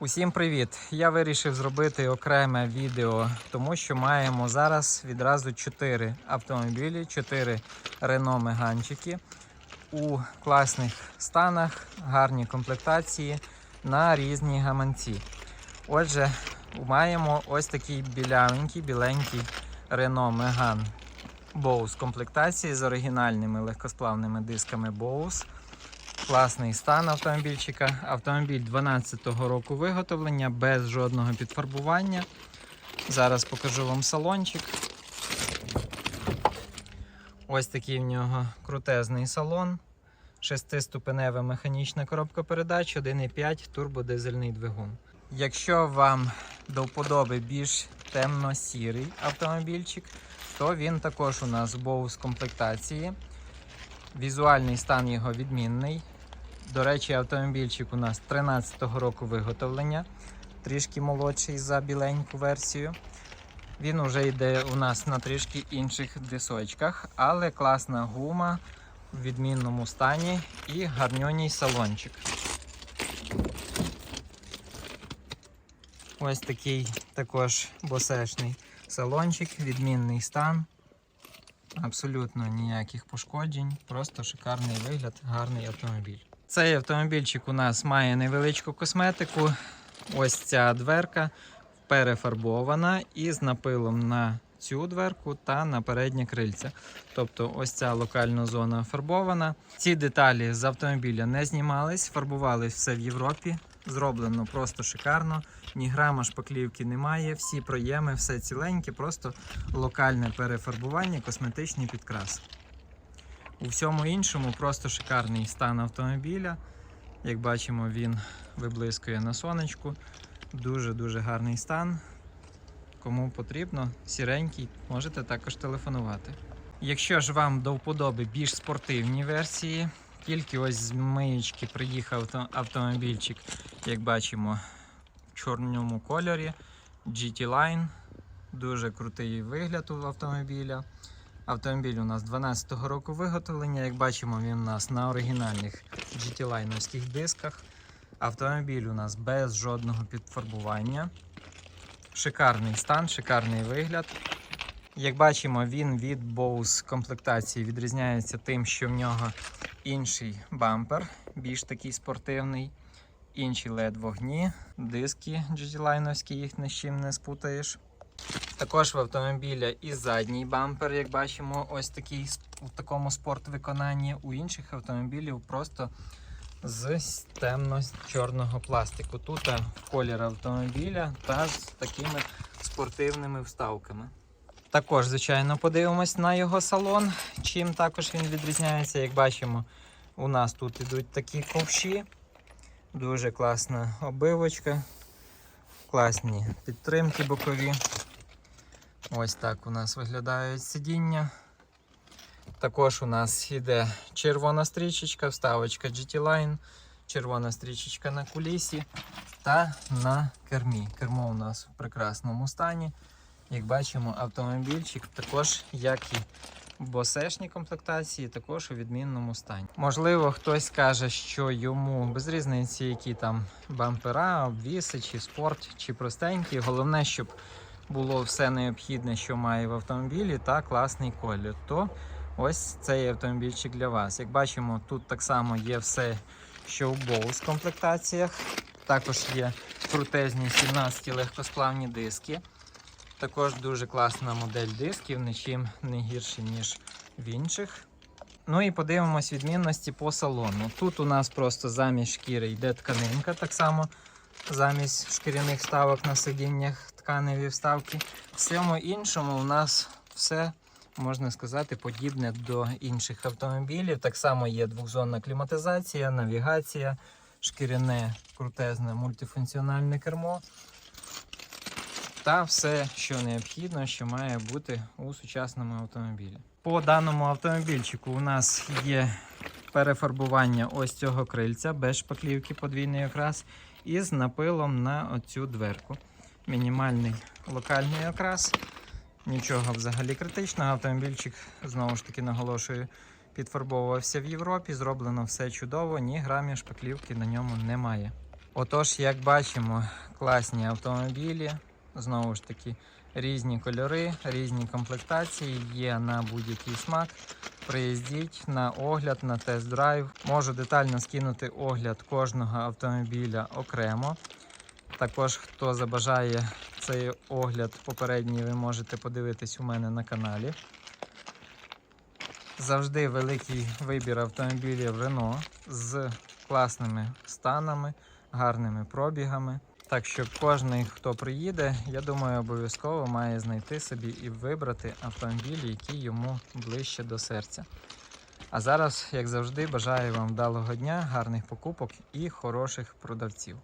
Усім привіт! Я вирішив зробити окреме відео, тому що маємо зараз відразу 4 автомобілі, 4 Renault Меганчики у класних станах, гарні комплектації на різні гаманці. Отже, маємо ось такий білявенький, біленький Renault Megane Bose комплектації з оригінальними легкосплавними дисками Bose. Класний стан автомобільчика. Автомобіль 12-го року виготовлення без жодного підфарбування. Зараз покажу вам салончик. Ось такий в нього крутезний салон. Шестиступенева механічна коробка передач, 1,5 турбодизельний двигун. Якщо вам до вподоби більш темно-сірий автомобільчик, то він також у нас в Bose комплектації. Візуальний стан його відмінний. До речі, автомобільчик у нас 13-го року виготовлення, трішки молодший за біленьку версію. Він вже йде у нас на трішки інших дисочках, але класна гума в відмінному стані і гарньоній салончик. Ось такий також босешний салончик, відмінний стан. Абсолютно ніяких пошкоджень, просто шикарний вигляд, гарний автомобіль. Цей автомобільчик у нас має невеличку косметику. Ось ця дверка перефарбована і з напилом на цю дверку та на переднє крильце. Тобто ось ця локальна зона фарбована. Ці деталі з автомобіля не знімались, фарбувались все в Європі. Зроблено просто шикарно, ні грама шпаклівки немає, всі проєми, все ціленьке, просто локальне перефарбування, косметичний підкрас. У всьому іншому просто шикарний стан автомобіля. Як бачимо, він виблискує на сонечку. Дуже-дуже гарний стан. Кому потрібно, сіренький, можете також телефонувати. Якщо ж вам до вподоби більш спортивні версії, тільки ось з миєчки приїхав автомобільчик, як бачимо, в чорному кольорі. GT Line. Дуже крутий вигляд у автомобіля. Автомобіль у нас 12-го року виготовлення. Як бачимо, він у нас на оригінальних GT-лайновських дисках. Автомобіль у нас без жодного підфарбування. Шикарний стан, шикарний вигляд. Як бачимо, він від Bose комплектації відрізняється тим, що в нього інший бампер, більш такий спортивний, інші LED вогні, диски GT-лайновські, їх ні з чим не спутаєш. Також в автомобіля і задній бампер, як бачимо, ось такий у такому спорт-виконанні. У інших автомобілів просто з темно-чорного пластику. Тут е, колір автомобіля та з такими спортивними вставками. Також, звичайно, подивимось на його салон. Чим також він відрізняється, як бачимо, у нас тут ідуть такі ковші. Дуже класна обивочка, класні підтримки бокові. Ось так у нас виглядають сидіння. Також у нас йде червона стрічечка, вставочка GT Line, червона стрічечка на кулісі та на кермі. Кермо у нас в прекрасному стані. Як бачимо, автомобільчик також, як і в босешній комплектації, також у відмінному стані. Можливо, хтось скаже, що йому без різниці, які там бампера, обвіси, чи спорт, чи простенькі. Головне, щоб було все необхідне, що має в автомобілі, та класний колір. То ось цей автомобільчик для вас. Як бачимо, тут так само є все, що в Bose комплектаціях. Також є крутезні 17 легкосплавні диски. Також дуже класна модель дисків, нічим не гірше, ніж в інших. Ну і подивимось відмінності по салону. Тут у нас просто замість шкіри йде тканинка, так само замість шкіряних вставок на сидіннях тканеві вставки. В всьому іншому у нас все, можна сказати, подібне до інших автомобілів. Так само є двохзонна кліматизація, навігація, шкіряне крутезне мультифункціональне кермо. Та все, що необхідно, що має бути у сучасному автомобілі. По даному автомобільчику у нас є перефарбування ось цього крильця без шпаклівки, подвійний окрас, і з напилом на оцю дверку. Мінімальний локальний окрас. Нічого взагалі критичного. Автомобільчик, знову ж таки, наголошую, підфарбовувався в Європі. Зроблено все чудово, ні грамів шпаклівки на ньому немає. Отож, як бачимо, класні автомобілі, знову ж таки, різні кольори, різні комплектації є на будь-який смак. Приїздіть на огляд, на тест-драйв. Можу детально скинути огляд кожного автомобіля окремо. Також, хто забажає цей огляд попередній, ви можете подивитись у мене на каналі. Завжди великий вибір автомобілів Renault з класними станами, гарними пробігами. Так що кожен, хто приїде, я думаю, обов'язково має знайти собі і вибрати автомобіль, який йому ближче до серця. А зараз, як завжди, бажаю вам вдалого дня, гарних покупок і хороших продавців.